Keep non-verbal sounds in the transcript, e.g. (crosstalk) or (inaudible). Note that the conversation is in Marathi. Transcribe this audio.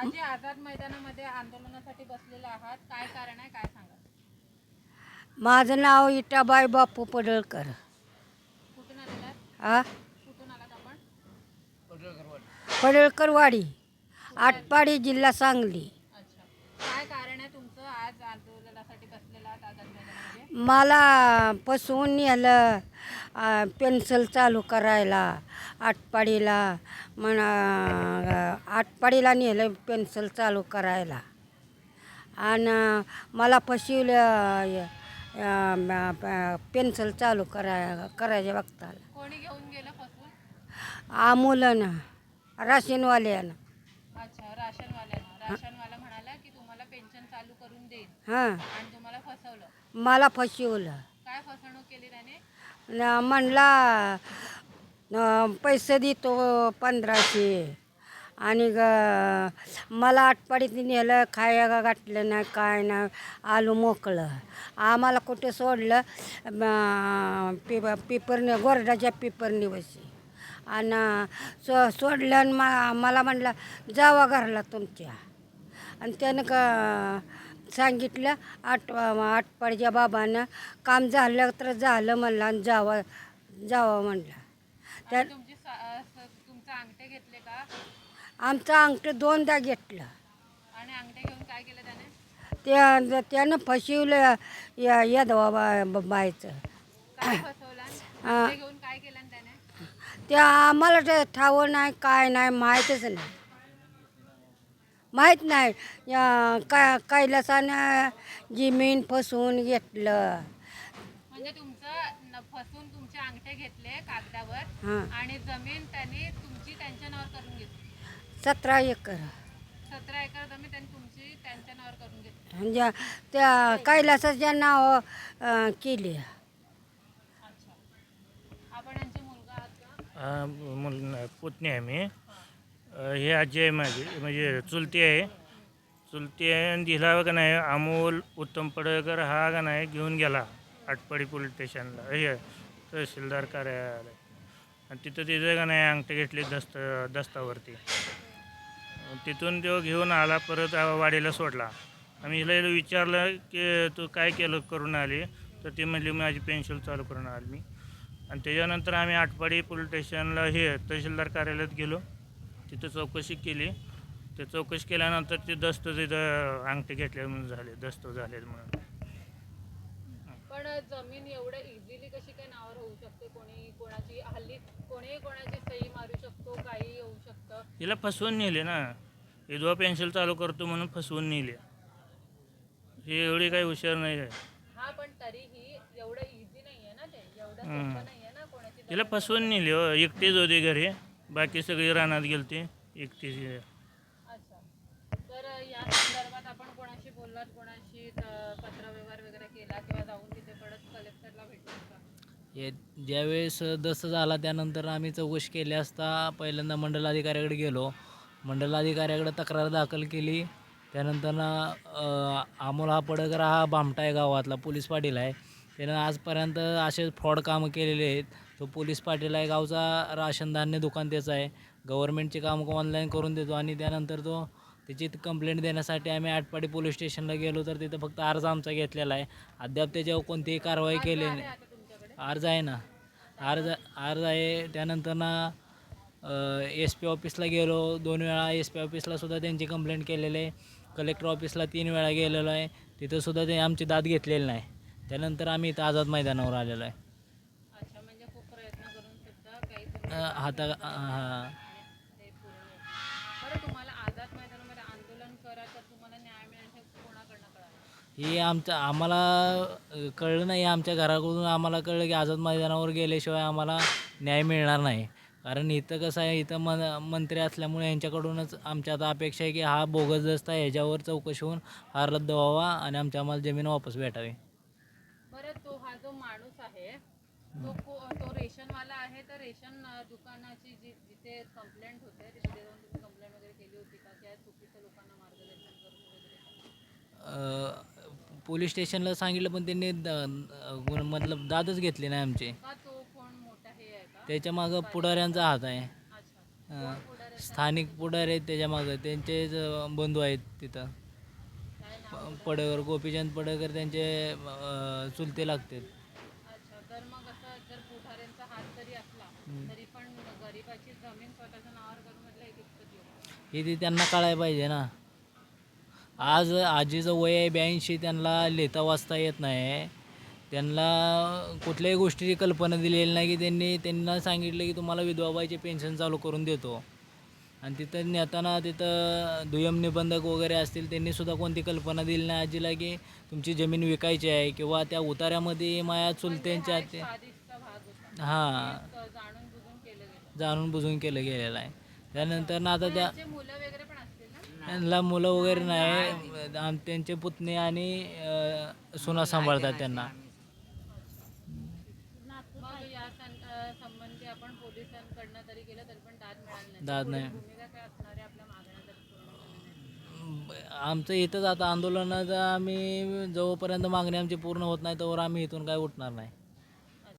आजी आझाद मैदानामध्ये आंदोलनासाठी बसलेले आहात. काय कारण आहे? काय सांगा माझं नाव इटाबाई बापू पडळकर. कुठून आलेला हा कुठून आलात आपण? पडळकरवाडी आटपाडी जिल्हा सांगली अच्छा काय कारण आहे तुमचं आज आंदोलनासाठी बसलेला आहात आझाद मैदानामध्ये मला फसवून नेलं पेन्सिल चालू करायला आटपाडीला म्हणा आटपाडीला नेलं पेन्सिल चालू करायला. आणि मला फसवलं पेन्सिल चालू कराय करायच्या वक्ताला. कोणी घेऊन गेलं फसवून? आमुलं राशीनवाल्यानं. अच्छा राशनवाल्यानं. राशनवाला म्हणाला की तुम्हाला पेन्शन चालू करून देईन. हां. मला फसवलं. काय फसवणूक केली त्याने? न म्हणला न पैसे देतो पंधराशे. आणि ग मला आटपाडीत नेलं खाया गाठलं नाही काय नाही आलू मोकळं. आम्हाला कुठे सोडलं? म, पेप पेपरने गोरडाच्या पेपरने बसी आणि सो सोडलं आणि मा मला म्हणलं जावा घरला तुमच्या. आणि त्यानं का सांगितलं आठ आटपाडीच्या बाबानं काम झालं तर झालं म्हणलं आणि जावा जावा म्हणलं. त्या आणि तुमची सा- अ, स- तुमचे अंगठे घेतले का? आमचं अंगठं दोनदा घेतलं. आणि अंगठे घेऊन काय केलं त्याने? त्या त्यानं फसवलं या यदवा बा बायचं काय फसवलं. (coughs) अंगठे घेऊन काय केलं आणि त्याने? त्या आम्हाला ठावं नाही काय नाही माहीतच नाही. माहीत नाही. या का कैलासानं जमीन फसवून घेतलं. म्हणजे तुमचं न- फसवून तुमचे अंगठे घेतले कागदावर हां. आणि जमीन त्यांनी तुमची त्यांच्या नावावर करून घेतली. सतरा एकर. सतरा एकर जमीन त्यांनी तुमची त्यांच्या नावावर करून घेतली. म्हणजे त्या कैलासाच्या नाव अं, केली. आपण यांचे मुलगा आहात का? हा, मुल पुतणी आहे मी. अ, हे आजी आहे माझी म्हणजे चुलती आहे. चुलती आहे आणि दिला का नाही अमोल उत्तम पडळकर हा का नाही घेऊन गेला आटपाडी पोलीस स्टेशनला. हे तहसीलदार कार्यालय. आणि तिथं तिथं का नाही अंगठे घेतले दस्त दस्तावरती. तिथून तो घेऊन आला परत आ- वाडीला सोडला. आम्ही हिला हिला विचारलं की तू काय केलं करून आली? तर ती म्हणली माझी पेन्शन चालू करून आली मी. आणि त्याच्यानंतर आम्ही आटपाडी पोलीस स्टेशनला हे तहसीलदार कार्यालयात गेलो. तिथं चौकशी केली. ते चौकशी केल्यानंतर ते दस्त तिथं अंगठे घेतले म्हणून झाले दस्त झाले म्हणून. पण जमीन एवढं इझिली कशी काय नावावर होऊ शकते? कोणी कोणाची हल्ली कोणी कोणाची सही मारू शकतो काही होऊ शकतं. हिला फसवून नेले ना. विधवा पेन्शन चालू करतो म्हणून फसवून नेले. हे एवढी काही हुशार नाही आहे. हा पण तरीही एवढं इझी नाहीये ना ते. एवढं. सोपं नाहीये ना कोणाची तिला फसवून नेले हो. एकटीच होती घरी. बाकी सगळी रानात गेलते एकटीच अच्छा. तर या संदर्भात आपण कोणाशी बोललात? कोणाशी अ, पत्रव्यवहार वगैरे केला किंवा जाऊन तिथे परत कलेक्टरला भेटलात का? हे ज्यावेळेस दस्त झाला त्यानंतर आम्ही चौकशी केली असता पहिल्यांदा मंडलाधिकाऱ्याकडे गेलो. मंडलाधिकाऱ्याकडे तक्रार दाखल केली. त्यानंतर अमोल हा पडकर हा भामटा आहे गावातला पोलीस पाटील आहे. त्यानं आजपर्यंत असे फ्रॉड कामं केलेले आहेत. तो पोलीस पाटील आहे गावचा राशन धान्य दुकान त्याचं आहे. गव्हर्नमेंटचे कामं ऑनलाईन करून देतो आणि त्यानंतर तो त्याची कंप्लेंट देण्यासाठी आम्ही आटपाडी पोलीस स्टेशनला गेलो तर तिथं फक्त अर्ज आमचा घेतलेला आहे. अद्याप त्याच्यावर कोणतीही कारवाई केली नाही. अर्ज आहे ना. अर्ज अर्ज आहे. त्यानंतर ना एस पी ऑफिसला गेलो. दोन वेळा एस पी ऑफिसलासुद्धा त्यांची कंप्लेंट केलेली आहे. कलेक्टर ऑफिसला तीन वेळा गेलेलो आहे. तिथंसुद्धा ते आमची दाद घेतलेली नाही. त्यानंतर आम्ही इथं आझाद मैदानावर आलेलो आहे. अच्छा म्हणजे खूप प्रयत्न करून सुद्धा काही तुम्ही अ, हाता हां. ते पूर्ण नाही. बरं तुम्हाला आझाद मैदानामध्ये आंदोलन करा तर तुम्हाला न्याय मिळेल हे कोणाकडनं कळालं? हे आमचं आम्हाला अ, कळलं नाही. आमच्या घराकडून आम्हाला कळलं की आझाद मैदानावर गेल्याशिवाय आम्हाला न्याय मिळणार नाही. कारण इथं कसं आहे इथं मन मंत्री असल्यामुळे यांच्याकडूनच आमच्या आता अपेक्षा आहे की हा बोगस दस्त आहे. ह्याच्यावर चौकशी होऊन हा रद्द व्हावा आणि आमच्या आम्हाला जमीन वापस भेटावी. बरं तो हा जो माणूस आहे तो को- तो रेशनवाला आहे तर रेशन दुकानाची जी जिथे कंप्लेंट होते तिथे जाऊन तुम्ही कंप्लेंट वगैरे केली होती का? की या चुकीच्या लोकांना मार्गदर्शन करून वगैरे पोलीस स्टेशनला सांगितलं पण त्यांनी द- मतलब दादच घेतली नाही आमची. का तो कोण मोठा हे आहे का? त्याच्या मागं पुढाऱ्यांचा हात आहे. अच्छा. अ, स्थानिक पुढारी आहेत त्याच्या मागं. त्यांचेच अं, बंधू आहेत तिथं. पडळकर गोपीचंद पडळकर त्यांचे चुलते लागतात. अच्छा तर मग असं जर पुढाऱ्यांचा हात जरी असला तरी पण गरिबाची जमीन स्वतःच्या नावावर करून म्हटलं हे कितपत योग्य हे ते त्यांना कळायला पाहिजे ना. आज आजीचं वय आहे ब्याऐंशी त्यांना लिहिता वाचता येत नाही. त्यांना कुठल्याही गोष्टीची कल्पना दिलेली नाही की त्यांनी त्यांना सांगितलं की तुम्हाला विधवाबाईचे पेन्शन चालू करून देतो. आणि तिथं नेताना तिथं दुय्यम निबंधक वगैरे असतील त्यांनी सुद्धा कोणती कल्पना दिली नाही आजीला की तुमची जमीन विकायची आहे किंवा त्या उतार्यामध्ये माया चुलत्यांच्या हां. जाणून बुजून केलं गेलं. जाणून बुजून केलं गेलेलं आहे. त्यानंतर ना आता त्या त्यांना मुलं वगैरे नाही. त्यांचे पुतणे आणि सुना सांभाळतात त्यांना. आपण पोलिसांकडनं तरी गेलं तरी पण दाद दाद नाही. आमचं इथंच आता आंदोलनाचं आम्ही जोपर्यंत मागणी आमची पूर्ण होत नाही तोवर आम्ही इथून काय उठणार नाही.